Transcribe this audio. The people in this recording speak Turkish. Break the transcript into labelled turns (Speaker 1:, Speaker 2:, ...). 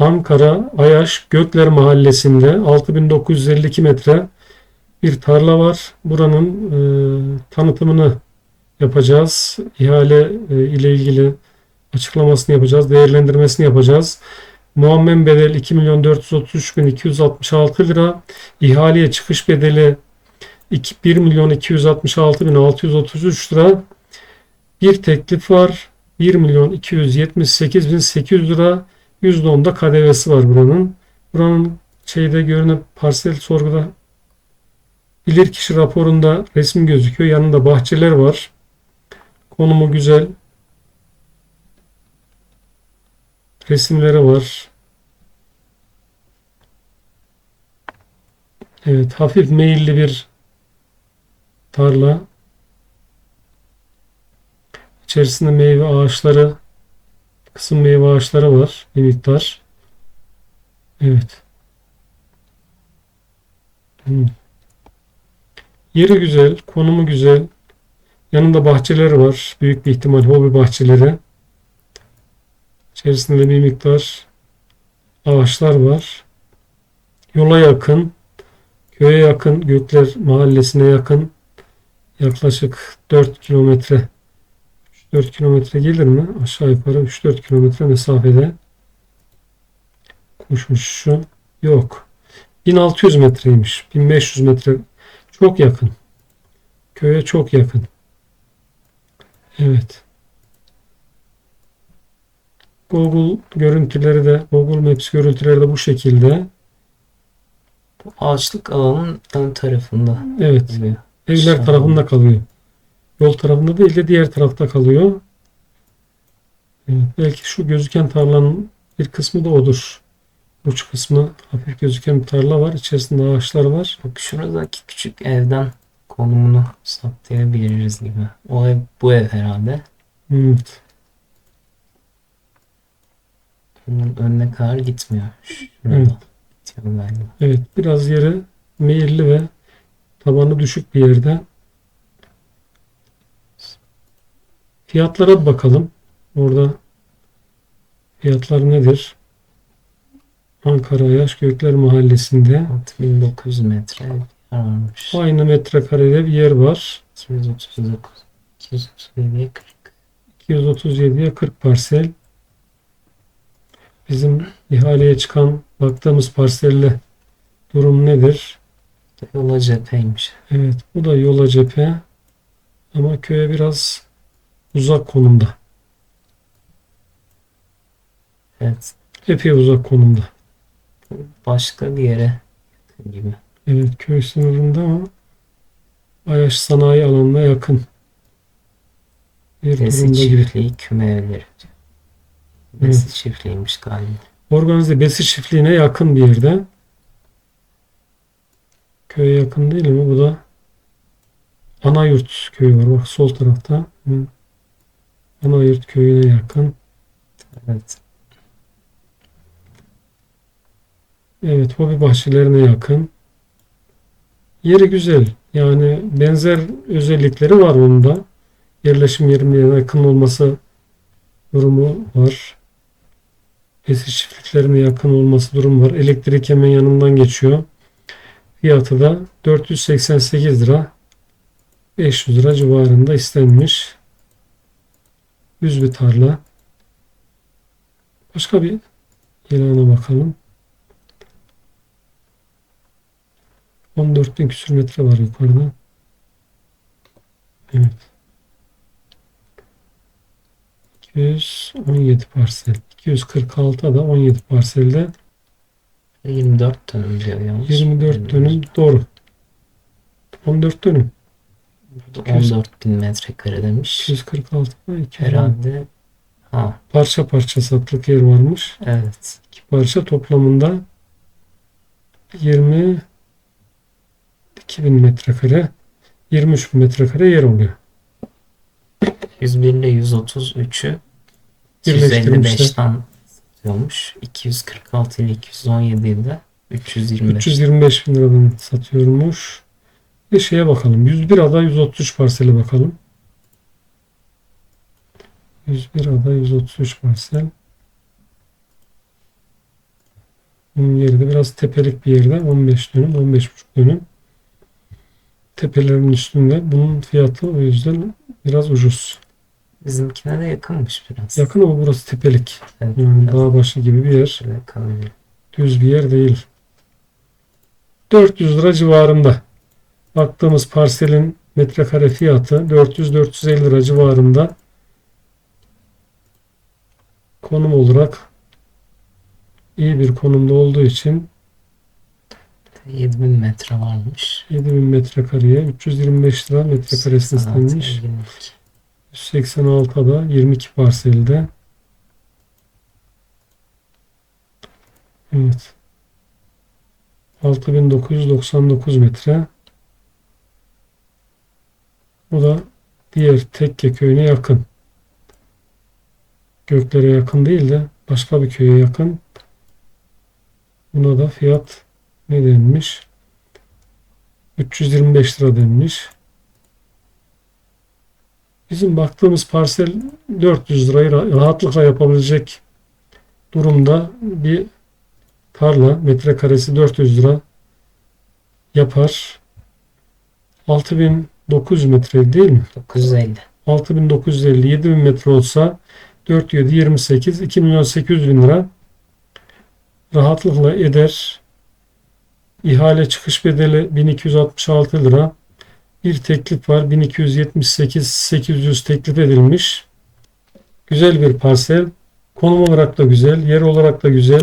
Speaker 1: Ankara Ayaş Gökler Mahallesi'nde 6952 metre bir tarla var. Buranın e, tanıtımını yapacağız. İhale e, ile ilgili açıklamasını yapacağız. Değerlendirmesini yapacağız. Muammen bedel 2 milyon 433 bin 266 lira. İhaleye çıkış bedeli 2 1 milyon 266 bin 633 lira. Bir teklif var. 1 milyon 278 bin 800 lira. %10'da KDV'si var buranın. Buranın şeyde görünen parsel sorguda bilirkişi raporunda resim gözüküyor. Yanında bahçeler var. Konumu güzel. Resimleri var. Evet, hafif meyilli bir tarla. İçerisinde meyve ağaçları, kısım meyve ağaçları var bir miktar. Evet. Hmm. Yeri güzel, konumu güzel. Yanında bahçeleri var. Büyük bir ihtimal hobi bahçeleri. İçerisinde bir miktar ağaçlar var. Yola yakın, köye yakın, Gökler Mahallesi'ne yakın yaklaşık 4 kilometre 4 kilometre gelir mi? Aşağı yukarı 3-4 kilometre mesafede. Kuşmuş şu. Yok. 1600 metreymiş. 1500 metre. Çok yakın. Köye çok yakın. Evet. Google görüntüleri de Google Maps görüntüleri de bu şekilde.
Speaker 2: Bu ağaçlık alanın ön tarafında
Speaker 1: Evet.
Speaker 2: oluyor.
Speaker 1: Evler tarafında kalıyor. Yol tarafında değil de diğer tarafta kalıyor. Evet, belki şu gözüken tarlanın bir kısmı da odur. Uç kısmı hafif gözüken bir tarla var. İçerisinde ağaçlar var.
Speaker 2: Bak şuradaki küçük evden konumunu saptayabiliriz gibi. O ev bu ev herhalde.
Speaker 1: Evet.
Speaker 2: Bunun önüne kadar gitmiyor. Şurada
Speaker 1: Evet.
Speaker 2: galiba.
Speaker 1: Evet. Biraz yeri meyilli ve tabanı düşük bir yerde. Fiyatlara bakalım. Orada fiyatlar nedir? Ankara Yaş Gökler Mahallesi'nde
Speaker 2: 6900 metre yer varmış.
Speaker 1: aynı metrekarede bir yer var.
Speaker 2: 239 237'ye 40.
Speaker 1: 237'ye 40 parsel. Bizim ihaleye çıkan baktığımız parselle durum nedir?
Speaker 2: Yola cepheymiş.
Speaker 1: Evet bu da yola cephe ama köye biraz uzak konumda.
Speaker 2: Evet.
Speaker 1: Epey uzak konumda.
Speaker 2: Başka bir yere gibi.
Speaker 1: Evet köy sınırında ama Ayaş sanayi alanına yakın bir
Speaker 2: Besi
Speaker 1: durumda gibi.
Speaker 2: çiftliği küme evleri. Besi çiftliğiymiş galiba.
Speaker 1: Organize besi çiftliğine yakın bir yerde. Köye yakın değil ama bu da Anayurt köyü var. Bak sol tarafta. Hı. Anayurt köyüne yakın.
Speaker 2: Evet.
Speaker 1: Evet hobi bahçelerine yakın. Yeri güzel. Yani benzer özellikleri var onun da. Yerleşim yerine yakın olması durumu var. Besi çiftliklerine yakın olması durumu var. Elektrik hemen yanından geçiyor. Fiyatı da 488 lira 500 lira civarında istenmiş. Düz bir tarla. Başka bir ilana bakalım. 14 bin küsür metre var yukarıda. Evet. 217 parsel. 246 da 17 parselde
Speaker 2: 24 dönüm diyor yalnız.
Speaker 1: 24 dönüm doğru. 14 dönüm.
Speaker 2: Burada 14 bin metrekare demiş.
Speaker 1: 246 da 200
Speaker 2: Herhalde. Ha
Speaker 1: parça parça satılık yer varmış.
Speaker 2: evet.
Speaker 1: İki parça toplamında 20 2000 metrekare 23 bin metrekare yer oluyor.
Speaker 2: 101 ile 133'ü
Speaker 1: Birleştirmişler.
Speaker 2: 255'ten satıyormuş. 246 ile 217 ile 325.
Speaker 1: 325 bin liradan satıyormuş. Bir şeye bakalım. 101 ada 133 parsele bakalım. 101 ada 133 parsel. Bunun yeri de biraz tepelik bir yerde. 15 dönüm, 15,5 dönüm. Tepelerin üstünde. Bunun fiyatı o yüzden biraz ucuz.
Speaker 2: Bizimkine de yakınmış biraz.
Speaker 1: Yakın ama burası tepelik.
Speaker 2: Evet,
Speaker 1: Yani dağ başı gibi bir yer. Düz bir yer değil. 400 lira civarında. Baktığımız parselin metrekare fiyatı 400-450 lira civarında. Konum olarak iyi bir konumda olduğu için
Speaker 2: 7000 metre varmış.
Speaker 1: 7000 metrekareye 325 lira metrekaresi istenmiş.
Speaker 2: ilginç.
Speaker 1: 186'da 22 parselde. Evet. 6999 metre. Bu da diğer Tekke köyüne yakın. Göklere yakın değil de başka bir köye yakın. Buna da fiyat ne denmiş? 325 lira denmiş. Bizim baktığımız parsel 400 lirayı ra- rahatlıkla yapabilecek durumda bir tarla metrekaresi 400 lira yapar. 6900 metre değil mi?
Speaker 2: 950.
Speaker 1: 6950 7000 metre olsa 4 7 28 2 milyon 800 bin lira rahatlıkla eder. İhale çıkış bedeli 1266 lira. Bir teklif var 1278 800 teklif edilmiş. Güzel bir parsel. Konum olarak da güzel, yer olarak da güzel.